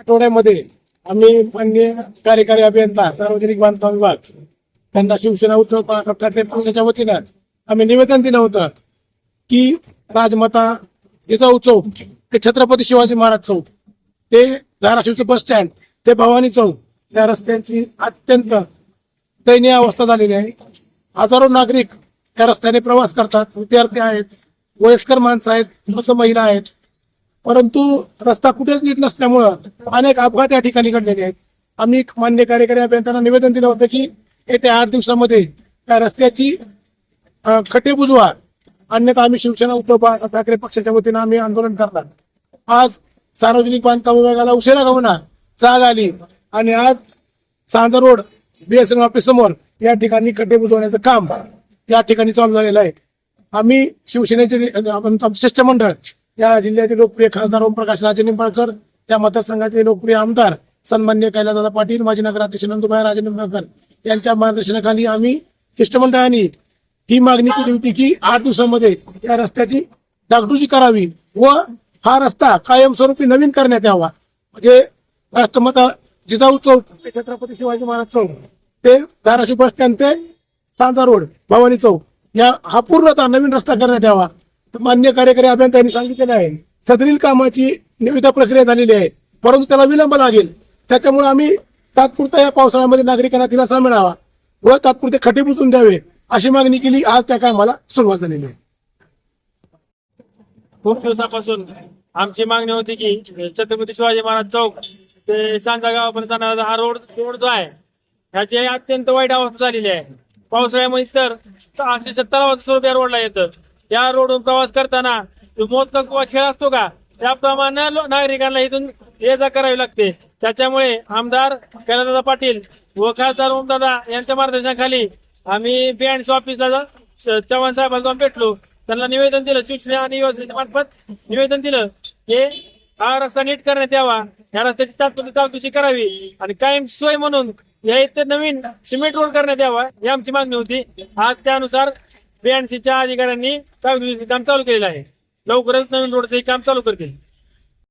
आठवड्यामध्ये आम्ही मान्य कार्यकारी अभियंता सार्वजनिक बांधकाम विभाग त्यांना शिवसेना उद्धव बाळासाहेब ठाकरे पक्षाच्या वतीनं आम्ही निवेदन दिलं होतं की राजमाता जिजाऊ चौक ते छत्रपती शिवाजी महाराज चौक ते धाराशिवचे बस स्टँड ते भवानी चौक या रस्त्यांची अत्यंत दयनीय अवस्था झालेली आहे. हजारो नागरिक त्या रस्त्याने प्रवास करतात. विद्यार्थी आहेत वयस्कर माणसं आहेत महिला आहेत. परंतु रस्ता कुठेच नीट नसल्यामुळं अनेक अपघात या ठिकाणी घडलेले आहेत. आम्ही मान्य कार्यकारी अभियंत्यांना निवेदन दिलं होतं की येत्या आठ दिवसामध्ये त्या रस्त्याची खटे खड्डे बुजवा. अन्यथा आम्ही शिवसेना उद्धव बाळासाहेब ठाकरे पक्षाच्या वतीनं आम्ही आंदोलन करणार. आज सार्वजनिक बांधकाम विभागाला उशिरा का जाग आली. आणि आज सांजा रोड बीएसएन ऑफिस समोर या ठिकाणी खड्डे बुजवण्याचं काम या ठिकाणी चालू झालेलं आहे. आम्ही शिवसेनेचे शिष्टमंडळ या जिल्ह्याचे लोकप्रिय खासदार ओमप्रकाश राजे निंबाळकर त्या मतदारसंघाचे लोकप्रिय आमदार सन्मान्य कैलासदादा पाटील माजी नगराध्यक्ष नंदुभाई राजे निंबाळकर यांच्या मार्गदर्शनाखाली आम्ही शिष्टमंडळाने ही मागणी केली होती की आठ दिवसामध्ये या रस्त्याची डागडुजी करावी व हा रस्ता कायमस्वरूपी नवीन करण्यात यावा. म्हणजे राष्ट्रमता जिजाऊ चौक ते छत्रपती शिवाजी महाराज चौक ते धाराशिव बस स्टँड ते सांजा रोड भवानी चौक या हा पूर्णतः नवीन रस्ता करण्यात यावा. मान्य कार्यकारी अभियंत्यांनी सांगितलेलं आहे. सदरील कामाची निविदा प्रक्रिया झालेली आहे. परंतु त्याला विलंब लागेल. त्याच्यामुळे आम्ही तात्पुरता या पावसाळ्यामध्ये नागरिकांना दिलासा मिळावा व तात्पुरते खटे बुजून द्यावे अशी मागणी केली. आज त्या कामाला सुरुवात झालेली आहे. खूप दिवसापासून आमची मागणी होती की छत्रपती शिवाजी महाराज चौक ते सांजा गावापर्यंत जाणारा हा रोड रोड जो आहे ह्याची अत्यंत वाईट अवस्था झालेली आहे. पावसाळ्यामध्ये तर अक्षरशः तलावाचं स्वरूप या रोडला येतं. या रोडवरून प्रवास करताना मोदक किंवा खेळ असतो का त्याप्रमाणे नागरिकांना इथून ये जा करावी लागते. त्याच्यामुळे आमदार कैलासदादा पाटील व खासदार ओमदादा यांच्या मार्गदर्शनाखाली आम्ही बीएनसी ऑफिसला चव्हाण साहेबांना जाऊन भेटलो. त्यांना निवेदन दिलं शिवसेना आणि युवासेनेच्या मार्फत निवेदन दिलं की हा रस्ता नीट करण्यात यावा. या रस्त्याची तात्पुरती ताकदीची करावी आणि कायम सोय म्हणून या इथे नवीन सिमेंट रोड करण्यात यावा ही आमची मागणी होती. आज त्यानुसार बीएनसीच्या अधिकाऱ्यांनी काम चालू केलेलं आहे. लवकरच नवीन रोडचं हे काम चालू करतील.